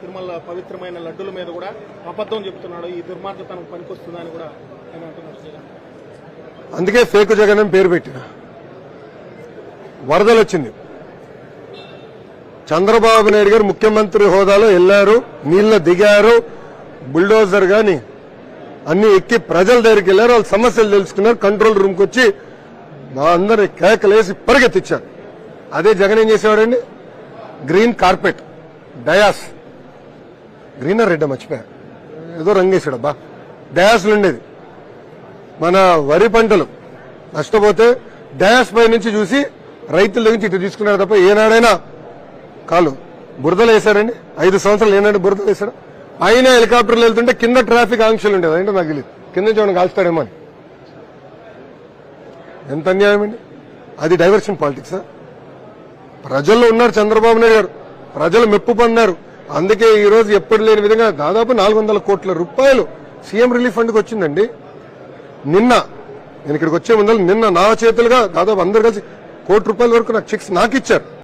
తిరుమల పవిత్రమైన లడ్డుల మీద కూడా అబద్ధం చెప్తున్నాడు. ఈ దుర్మార్గతనం పనికొస్తుందా కూడా ఆయన అంటున్నారు జగన్ అందుకే ఫేక్ జగన్ అని పేరు పెట్టిన. వరదలు వచ్చింది. చంద్రబాబు నాయుడు గారు ముఖ్యమంత్రి హోదాలో వెళ్ళారు నీళ్ళ దిగారు బుల్డోజర్ గాని అన్ని ఎక్కి ప్రజల దగ్గరికి వెళ్ళారు వాళ్ళ సమస్యలు తెలుసుకున్నారు. కంట్రోల్ రూమ్కి వచ్చి మా అందరిని కేకలేసి పరిగెత్తిచ్చారు. అదే జగన్ ఏం చేసేవాడండి? Green carpet dais. Green or red మర్చిపోయా. ఏదో రంగేశాడు అబ్బా డయాస్లు ఉండేది. మన వరి పంటలు నష్టపోతే డయాస్ పై నుంచి చూసి రైతుల దగ్గర నుంచి ఇటు తీసుకున్నారు తప్ప ఏనాడైనా కాలు బురదలు వేశాడండి ఐదు సంవత్సరాలు ఏనాడు బురదలు వేశాడు. ఆయన హెలికాప్టర్లు వెళ్తుంటే కింద ట్రాఫిక్ ఆంక్షలు ఉండేది అంటే నాకు తెలియదు కింద నుంచి ఏమైనా కాల్స్తాడేమో అని. ఎంత అన్యాయం అండి. అది డైవర్షన్ పాలిటిక్సా ప్రజల్లో ఉన్నారు చంద్రబాబు నాయుడు గారు. ప్రజలు మెప్పు పన్నారు అందుకే ఈ రోజు ఎప్పుడు లేని విధంగా దాదాపు నాలుగు వందల కోట్ల రూపాయలు సీఎం రిలీఫ్ ఫండ్కి వచ్చిందండి. నిన్న నేను ఇక్కడికి వచ్చే ముందర నిన్న నా చేతులుగా దాదాపు అందరు కలిసి కోటి రూపాయల వరకు నాకు చెక్స్ నాకు ఇచ్చారు